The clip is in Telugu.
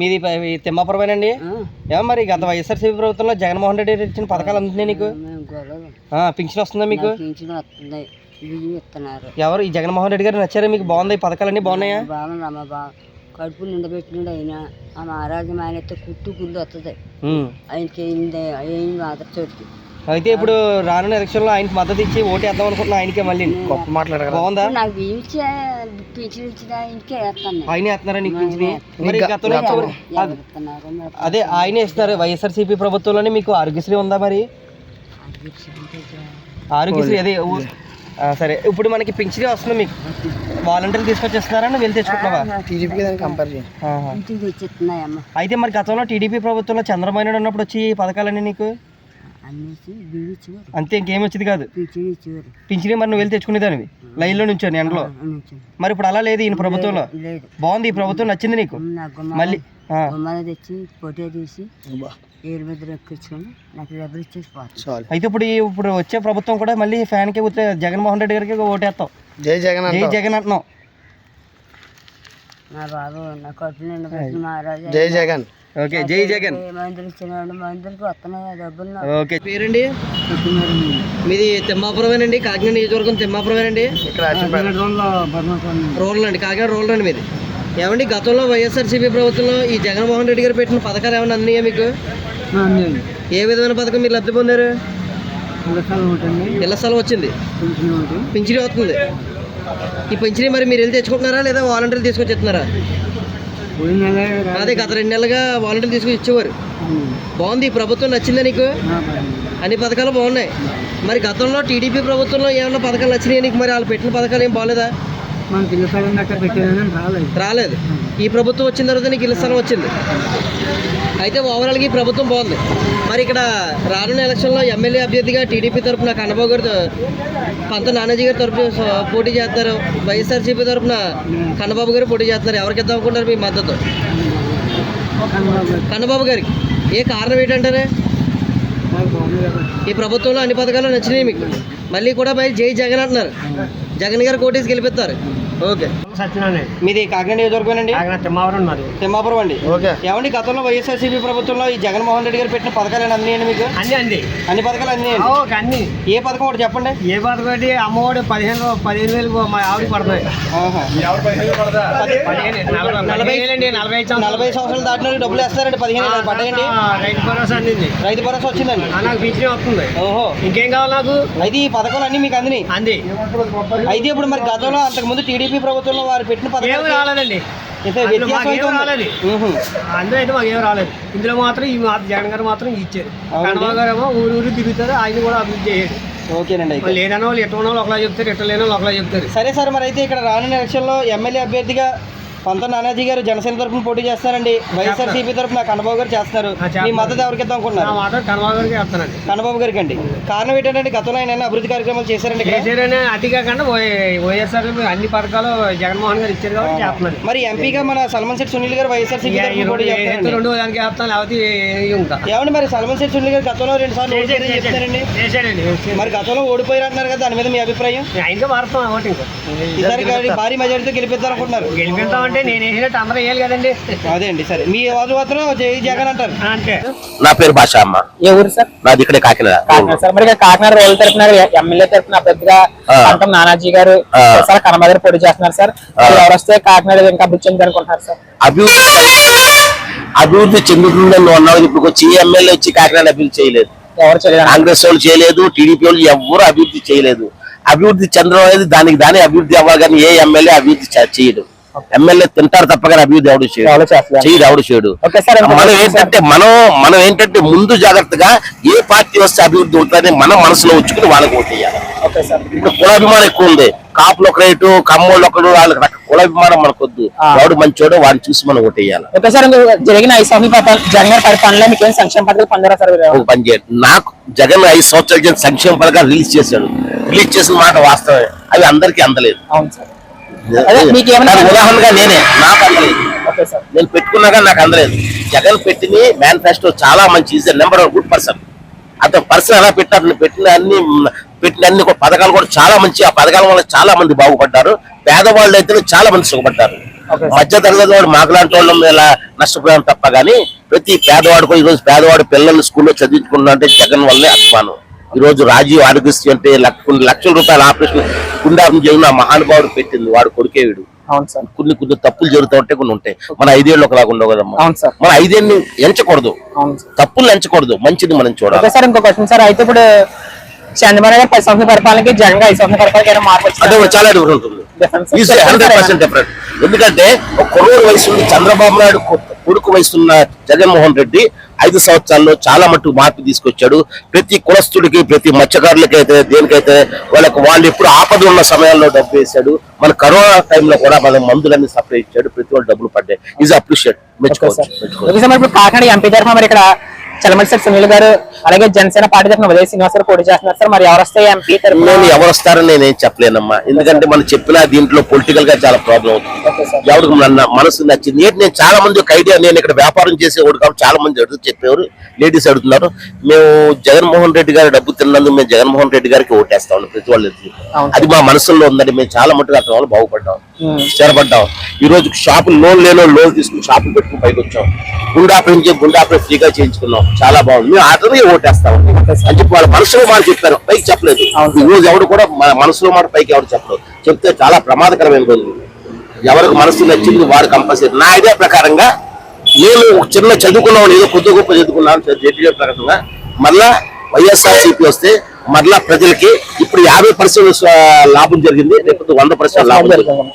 మీది తిమ్మాపురమేనండి? ఏమో మరి గత వైఎస్ఆర్సీపీ ప్రభుత్వంలో జగన్మోహన్ రెడ్డి గారు ఇచ్చిన పథకాలు అందుతున్నాయి నీకు? పింఛన్ వస్తుందా మీకు? పింఛన్ వస్తుంది. బియ్యం ఇస్తున్నారు. ఎవరు? ఈ జగన్మోహన్ రెడ్డి గారు నచ్చారా మీకు? బాగుంది. ఈ పథకాలన్నీ బాగున్నాయా? కడుపు నిండబెట్టినాడు అయినా ఆ మహారాజు ఆయన అయితే కుట్టు గుళ్ళు వస్తుంది. ఆయనకి ఏం ఆధార్ చోటుకి అయితే ఇప్పుడు రానున్న ఎలక్షన్లో ఆయనకి మద్దతు ఇచ్చి ఓటు వేద్దాం అనుకుంటున్నా ఆయనకే మళ్ళీ. గొప్ప మాట్లాడగల బాగుందా? నాకు పింఛన్ ఇచ్చిన వేస్తాను. ఆయనే వేస్తున్నారా నీకు పింఛని మరి గతంలో ఇచ్చేవారు ఎవరు? ఇస్తున్నారు మరి అదే ఆయనే ఇస్తున్నారు వైఎస్ఆర్సీపీ ప్రభుత్వంలోనే మీకు ఆరోగ్యశ్రీ ఉందా మరి? అది. ఆరోగ్యశ్రీ అదే ఊ- ఆ, సరే. ఇప్పుడు మనకి పింఛనీ వస్తుంది మీకు. వాలంటీర్లు తీసుకొచ్చేస్తున్నారా నువ్వు వెళ్ళి తెచ్చుకుంటున్నావా? ఆహా. ఇంటికి తెచ్చిస్తున్నాయమ్మ అయితే మరి గతంలో టీడీపీ ప్రభుత్వంలో చంద్రబాబు నాయుడు ఉన్నప్పుడు వచ్చి ఈ పథకాలన్నీ నీకు అంతే ఇంకేం వచ్చేది కాదు. పింఛన్ ఇచ్చేవారు పింఛనీ మరి నువ్వు వెళ్ళి తెచ్చుకునేదానివి లైన్లో నుంచోని ఎండలో నుంచి. మరి ఇప్పుడు అలా లేదు ఈయన ప్రభుత్వంలో. లేదు. బాగుంది ఈ ప్రభుత్వం నచ్చింది నీకు? నా గుమ్మ మళ్ళీ ఆ, గుమ్మలు తెచ్చి పొట్టే తీసి ఏరు మీద ఎక్కించుకొని నాకు డబ్బులు ఇచ్చేసి పోతాను. అయితే ఇప్పుడు ఈ- ఇప్పుడు వచ్చే ప్రభుత్వం కూడా మళ్ళీ ఫ్యాన్కి ఉత్తే జగన్మోహన్ రెడ్డి గారికి ఓటేస్తాం. జై జగన్ జై జగన్ అంటున్నాం. నా బాబు నా కడుపు నిండా పెట్టిన మహారాజు జై జగన్. ఓకే జై జగన్. ఓకే. పేరండి? మీది తిమ్మాపురమేనండి? కాకినాడ నియోజకవర్గం తిమ్మాపురమేనండి? ఇక్కడ రూరల్ అండి కాకినాడ రూరల్ అండి మీది. ఏమండి గతంలో వైఎస్ఆర్సీపీ ప్రభుత్వంలో ఈ జగన్మోహన్ రెడ్డి గారు పెట్టిన పథకాలు ఏమైనా అందినాయా మీకు? ఏ విధమైన పథకం మీరు లబ్ధి పొందారు? ఇళ్ళ స్థలం వచ్చింది. పింఛనీ వస్తుంది. ఈ పింఛనీ మరి మీరు వెళ్ళి తెచ్చుకుంటున్నారా లేదా వాలంటీర్లు తీసుకొచ్చి అదే గత రెండు నెలలుగా వాలంటీర్లు తీసుకొచ్చి ఇచ్చేవారు. బాగుంది ఈ ప్రభుత్వం నచ్చిందా నీకు? అన్ని పథకాలు బాగున్నాయి. మరి గతంలో టీడీపీ ప్రభుత్వంలో ఏమన్నా పథకాలు నచ్చినాయి నీకు? మరి వాళ్ళు పెట్టిన పథకాలు ఏం బాగాలేదా రాలేదు. రాలేదు. ఈ ప్రభుత్వం వచ్చిన తర్వాత నీకు ఇల్లు స్థలం వచ్చింది. అయితే ఓవరాల్గా ఈ ప్రభుత్వం బాగుంది. మరి ఇక్కడ రానున్న ఎలక్షన్లో ఎమ్మెల్యే అభ్యర్థిగా టీడీపీ తరఫున కన్నబాబు గారు పంత నానాజీ గారి తరఫున పోటీ చేస్తారు. వైఎస్ఆర్సీపీ తరఫున కన్నబాబు గారు పోటీ చేస్తున్నారు ఎవరికి ఇద్దాం అనుకుంటారు మీ మద్దతు? కన్నబాబు గారికి. ఏ కారణం ఏంటంటారే ఈ ప్రభుత్వంలో అన్ని పథకాలు నచ్చినాయి మీకు. మళ్ళీ కూడా మరి జై జగన్ అంటున్నారు. జగన్ గారు కోటేసి గెలిపిస్తారు ఓకే. సత్యనారాయణ. మీది కాకినాడ నియోజకవర్గం అండి తిమ్మావరం ఉన్నది తిమ్మాపురం అండి. ఓకే. ఏమండి గతంలో వైఎస్ఆర్సీపీ ప్రభుత్వంలో ఈ జగన్మోహన్ రెడ్డి గారు పెట్టిన పథకాలు అందినాయండి మీకు? అన్ని అండి అన్ని పథకాలు అందినాయండి ఓకే అన్ని. ఏ పథకం ఒకటి చెప్పండి? ఏ పథకం అమ్మఒడి పదిహేను పదిహేను వేలు మా ఆవిడ. పదిహేను నలభై నలభై సంవత్సరాలు. నలభై సంవత్సరాలు దాటిన డబ్బులు వేస్తారండి పదిహేను వేలు పడ్డాయండి. ఆ, రైతు భరోసా అందింది. రైతు భరోసా వచ్చిందండి. నాకు పింఛన్ వస్తుంది. ఓహో. ఇంకేం కావాలి నాకు? అయితే ఈ పథకాలు అన్ని మీకు అందినాయి. అంది. అయితే ఇప్పుడు మరి గతంలో అంతకుముందు టీడీపీ ప్రభుత్వంలో వారు పెట్టిన ఏమి పథకాలు రాలేదండి అందులో మాకు అయితే మాకు ఏం రాలేదు. ఇందులో మాత్రం ఈ మాత్రం జగన్ గారు మాత్రం ఇచ్చారు. అవునండి. కనబాబు గారు ఏమో ఊరు ఊరు తిరుగుతారు ఆయన కూడా అభివృద్ధి చేయడు. ఓకేనండి అయితే. వాళ్ళు ఎట్ట ఉన్న వాళ్ళు ఒకలా చెప్తారు ఎట్ట లేనో వాళ్ళు ఒకలా చెప్తారు. సరే సార్ మరి అయితే ఇక్కడ రానున్న ఎలక్షన్లో ఎమ్మెల్యే అభ్యర్థిగా పంత నానాజీ గారు జనసేన తరఫున పోటీ చేస్తారండి వైఎస్ఆర్సీపీ తరఫున కన్నబాబు గారు చేస్తున్నారు. చేస్తున్నారు. మీ మద్దతు ఎవరికి ఇద్దాం అనుకుంటున్నారు కన్నబాబు గారికి అండి కారణం ఏంటంటే గతంలో ఆయన అభివృద్ధి కార్యక్రమాలు చేశారండి అతి కాకుండా వైఎస్ఆర్ అన్ని పథకాలు జగన్మోహన్ గారు ఇచ్చారు కాబట్టి మరి ఎంపీగా మన సల్మాన్ శెట్టి సునీల్ గారు వైఎస్ఆర్సీపీ తరఫున పోటీ రెండు- దానికి లేకపోతే ఏమండి మరి సల్మాన్ శెట్టి సునీల్ గారు గతంలో రెండు సార్లు చెప్తారండి మరి గతంలో ఓడిపోయారు అంటున్నారు కదా దాని మీద మీ అభిప్రాయం? మారుతాం ఈసారి భారీ మెజారిటీతో గెలిపిద్దారనుకుంటున్నారు గెలిపిస్తామంటే నేను వేసినట్టు అందరూ వేయాలి కదండి. అదే అండి సరే. మీ వాళ్ళు మాత్రం జై జగన్ అంటారు. అంతే. నా పేరు భాష అమ్మ. ఏ ఊరు సార్? నాది ఇక్కడే కాకినాడ. కాకినాడ సార్. మరి ఇక్కడ కాకినాడ రోడ్ల తరపున ఎమ్మెల్యే తరపున అభ్యర్థిగా నానాజీ గారు. సార్ కనమ గారు పోటీ చేస్తున్నారు సార్. ఎవరు వస్తే కాకినాడ ఇంకా అభివృద్ధి చెంది అనుకుంటున్నారు సార్? అభివృద్ధి అభివృద్ధి చెందుతుందని అన్నావు ఇప్పుడు వచ్చి ఎమ్మెల్యే వచ్చి కాకినాడ అభివృద్ధి చేయలేదు. ఎవరు చేయలేదు? కాంగ్రెస్ వాళ్ళు చేయలేదు టీడీపీ వాళ్ళు ఎవ్వరు అభివృద్ధి చేయలేదు. అభివృద్ధి చెందడం అనేది దానికి దాని అభివృద్ధి అవ్వాలి కానీ ఏ ఎమ్మెల్యే అభివృద్ధి చేయడు. ఎమ్మెల్యే తింటారు తప్ప కానీ అభివృద్ధి ఎవడు చేయడు. చేయడు ఎవడు చేయడు. ఓకే సార్ ఇంకొక మనం. ఏంటంటే మనం మనం ఏంటంటే ముందు జాగ్రత్తగా ఏ పార్టీ వస్తే అభివృద్ధి ఉంటుందని మనం మనసులో ఉంచుకుని వాళ్ళకి ఓటేయాలి ఓకే సార్ ఇప్పుడు కులాభిమానం ఎక్కువ ఉంది. కాపులు ఒక రేటు కమ్మోళ్ళు ఒకడు వాళ్ళకి కులాభిమానం మనకొద్దు. వాడు మంచోడు వాడిని చూసి మనం ఓటేయాలి ఇంకో జరిగిన ఐదు సంవత్సరాల జగన్ మీకు సంక్షేమ పథకాలు పొందారా సార్? ఒక పని చేయండి. నాకు జగన్ ఐదు సంవత్సరాల సంక్షేమ పథకాలు రిలీజ్ చేశాడు. రిలీజ్ చేసిన మాట వాస్తవమే. అవి అందరికీ అందలేదు. అవును సార్ ఉదాహరణగా నేనే ఓకే సార్. నేను పెట్టుకున్నాగా నాకు అందలేదు జగన్ పెట్టిన మేనిఫెస్టో చాలా మంచి is number one good person అతను పర్సన్ ఎలా పెట్టారు పెట్టిన అన్ని పెట్టిన అన్ని పథకాలు కూడా చాలా మంచి ఆ పథకాల వల్ల చాలా మంది బాగుపడ్డారు. పేదవాళ్ళు అయితే చాలా మంది సుఖపడ్డారు. మధ్య తరగతి వాడు మాకులాంటి వాళ్ళం ఇలా నష్టపోయాం తప్ప గానీ ప్రతి పేదవాడు కూడా ఈ రోజు పేదవాడు పిల్లల్ని స్కూల్లో చదివించుకున్నా అంటే జగన్ వల్లే అభిమానం. ఈ రోజు రాజీవ్ ఆరోగ్యశ్రీ అంటే లక్షల రూపాయల ఆపరేషన్ గుండారం జరిగిన మహానుభావుడు పెట్టింది వాడు కొడుకే వీడు. అవును సార్. కొన్ని కొన్ని తప్పులు జరుగుతూ ఉంటే కొన్ని ఉంటాయి. మన ఐదేళ్ళు ఒకలాగా ఉండవు కదమ్మా. అవును సార్. మన ఐదేళ్ళు ఎంచకూడదు. తప్పులు ఎంచకూడదు. మంచిది మనం చూడాలి. సార్ ఇంకో క్వశ్చన్ సార్ అయితే ఇప్పుడు చంద్రబాబు గారు పది సంవత్సరాల పరిపాలనకి జగన్ ఐదు సంవత్సరాల పరిపాలనకి మార్పు అదే? చాలా డిఫరెంట్ ఉంటుంది. డిఫరెంట్ ఎందుకంటే ఒక కొడుకు వయసు చంద్రబాబు నాయుడు కొడుకు వయసు ఉన్న జగన్మోహన్ రెడ్డి ఐదు సంవత్సరాల్లో చాలా మట్టుకు మార్పు తీసుకొచ్చాడు. ప్రతి కులస్తుడికి ప్రతి మత్స్యకారులకి అయితే దేనికైతే వాళ్ళకి వాళ్ళు ఎప్పుడు ఆపద ఉన్న సమయాల్లో డబ్బు వేశాడు. మన కరోనా టైంలో కూడా మన మందులన్నీ సప్లై ఇచ్చాడు. ప్రతి వాళ్ళు డబ్బులు పడ్డాయి. ఈజ్ అప్రిషియేట్ మెచ్చుకోవచ్చు. కాకినాడ ఎంపీ తరఫున మరి ఇక్కడ చలమల్లి సునీల్ గారు అలాగే జనసేన పార్టీ తరఫున ఉదయ శ్రీనివాస్ గారు పోటీ చేస్తున్నారు సార్. మరి ఎవరు వస్తే ఎంపీ తరఫున? నేను ఎవరు వస్తారని నేనేం చెప్పలేనమ్మా. ఎందుకంటే మనం చెప్పిన దీంట్లో పొలిటికల్గా చాలా ప్రాబ్లం అవుతుంది. సార్. ఎవరికి మన మనసు నచ్చింది? ఏంటి నేను చాలా మంది ఒక ఐడియా నేను ఇక్కడ వ్యాపారం చేసేవాడు కాబట్టి చాలా మంది అడుగు చెప్పేవారు. లేడీస్ అడుగుతున్నారు. మేము జగన్మోహన్ రెడ్డి గారి డబ్బు తిన్నందుకు మేము జగన్మోహన్ రెడ్డి గారికి ఓటేస్తాం ప్రతి వాళ్ళు. అది మా మనసులో ఉందండి. మేము చాలా మట్టుకు అతని వల్ల బాగుపడ్డాం. స్థిరపడ్డాం. ఈ రోజు షాపులు లోన్ లేనో లోన్ తీసుకుని షాపులు పెట్టుకుని పైకి వచ్చాం. గుండా చేసి గుండా ఫ్రీగా చేయించుకున్నాం. చాలా బాగుంది. మేము అతనే ఓటేస్తాం అని చెప్పి వాళ్ళ మనసులో మాట చెప్పారు. పైకి చెప్పలేదు. ఈ రోజు ఎవరు కూడా మన మనసులో మాట పైకి ఎవరు చెప్పలేదు చెప్తే చాలా ప్రమాదకరమైన రోజు. ఎవరికి మనసు నచ్చింది వాడు కంపల్సరీ. నా ఐడియా ప్రకారంగా నేను ఒక చిన్న చదువుకున్నాను ఏదో కొద్ది గొప్ప చదువుకున్నాను జడ్జి ప్రకారంగా మళ్ళా వైఎస్ఆర్ సిపి వస్తే మరలా ప్రజలకి ఇప్పుడు యాభై పర్సెంట్ లాభం జరిగింది లేకపోతే వంద పర్సెంట్ లాభం జరిగింది.